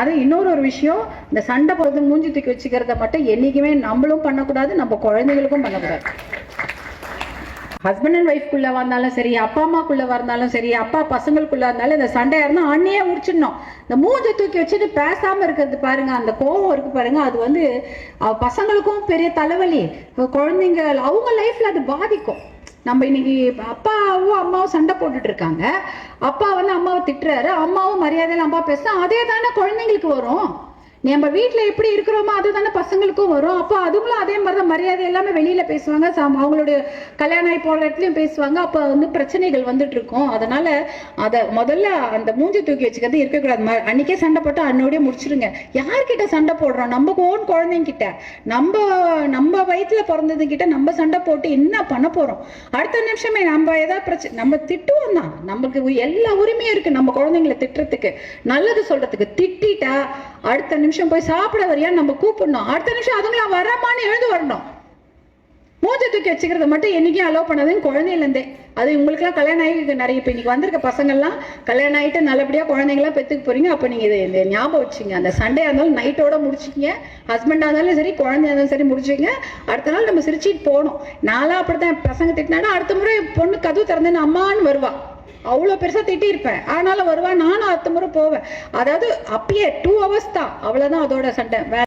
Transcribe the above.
அது இன்னொரு ஒரு விஷயம் இந்த சண்டை பொறுத்து மூஞ்சி தூக்கி வச்சுக்கிறத மட்டும் என்னைக்குமே நம்மளும் பண்ணக்கூடாது நம்ம குழந்தைகளுக்கும் பண்ணக்கூடாது. ஹஸ்பண்ட் அண்ட் ஒய்ஃப்குள்ள வந்தாலும் சரி அப்பா அம்மாக்குள்ள வந்தாலும் சரி அப்பா பசங்களுக்குள்ள இருந்தாலும் இந்த சண்டையா இருந்தா அண்ணியே முடிச்சிடணும் இந்த மூஞ்ச தூக்கி வச்சுட்டு பேசாம இருக்கிறது பாருங்க அந்த கோவம் இருக்கு பாருங்க அது வந்து பசங்களுக்கும் பெரிய தலைவலி. குழந்தைங்க அவங்க லைஃப்ல அது பாதிக்கும். நம்ம இன்னைக்கு அப்பாவும் அம்மாவும் சண்டை போட்டுட்டு இருக்காங்க. அப்பா வந்து அம்மாவை திட்டுறாரு. அம்மாவும் மரியாதையில் அம்மா பேசுனா அதே தானே குழந்தைங்களுக்கு வரும். நம்ம வீட்டில் எப்படி இருக்கிறோமோ அதுதானே பசங்களுக்கும் வரும். அப்போ அதுங்களும் அதே மாதிரி தான் மரியாதை எல்லாமே வெளியில் பேசுவாங்க. சம்- அவங்களுடைய கல்யாணம் ஆகி போகிற இடத்துலையும் பேசுவாங்க. அப்போ வந்து பிரச்சனைகள் வந்துட்டு இருக்கும். அதனால அதை முதல்ல அந்த மூஞ்சி தூக்கி வச்சுக்கிறது இருக்கக்கூடாது. ம- அன்னைக்கே சண்டை போட்டு அன்னோடய முடிச்சிடுங்க யார்கிட்ட சண்டை போடுறோம்? நம்ம ஓன் குழந்தைங்க கிட்ட நம்ம நம்ம வயிற்றுல பிறந்தது கிட்ட நம்ம சண்டை போட்டு என்ன பண்ண போகிறோம் அடுத்த நிமிஷமே நம்ம ஏதாவது பிரச்சனை நம்ம திட்டுவோம் தான். நம்மளுக்கு எல்லா உரிமையும் இருக்குது நம்ம குழந்தைங்களை திட்டுறதுக்கு. நல்லது சொல்கிறதுக்கு திட்டிட்டா அடுத்த நிமிஷம் போய் சாப்பிட வரியான்னு நம்ம கூப்பிடணும். அடுத்த நிமிஷம் அதுங்களா வரமான்னு எழுந்து வரணும். மூஞ்ச தூக்கி வச்சுக்கிறத மட்டும் என்றைக்கும் அலோவ் பண்ணாதுன்னு குழந்தையிலேருந்தே அது உங்களுக்குலாம் கல்யாணம் ஆகி நிறைய இப்போ இன்னைக்கு வந்திருக்க பசங்கள்லாம் கல்யாணம் ஆகிட்டு நல்லபடியாக குழந்தைங்களாம் பெற்றுக்க போகிறீங்க அப்போ நீங்கள் இதை இந்த ஞாபகம் வச்சுங்க அந்த சண்டே இருந்தாலும் நைட்டோட முடிச்சிங்க ஹஸ்பண்டாக இருந்தாலும் சரி குழந்தையா இருந்தாலும் சரி முடிச்சிங்க அடுத்த நாள் நம்ம சிரிச்சிட்டு போகணும். நாளாக அப்படி தான் பசங்க திட்டினாலும் அடுத்த முறை பொண்ணு கதவு திறந்தேன்னு அம்மான்னு வருவாள் அவ்வளோ பெருசாக திட்டியிருப்பேன். ஆனாலும் வருவா நானும் அடுத்த முறை போவேன். அதாவது அப்பயே டூ ஹவர்ஸ் தான். அவ்வளோதான் அதோட சண்டை.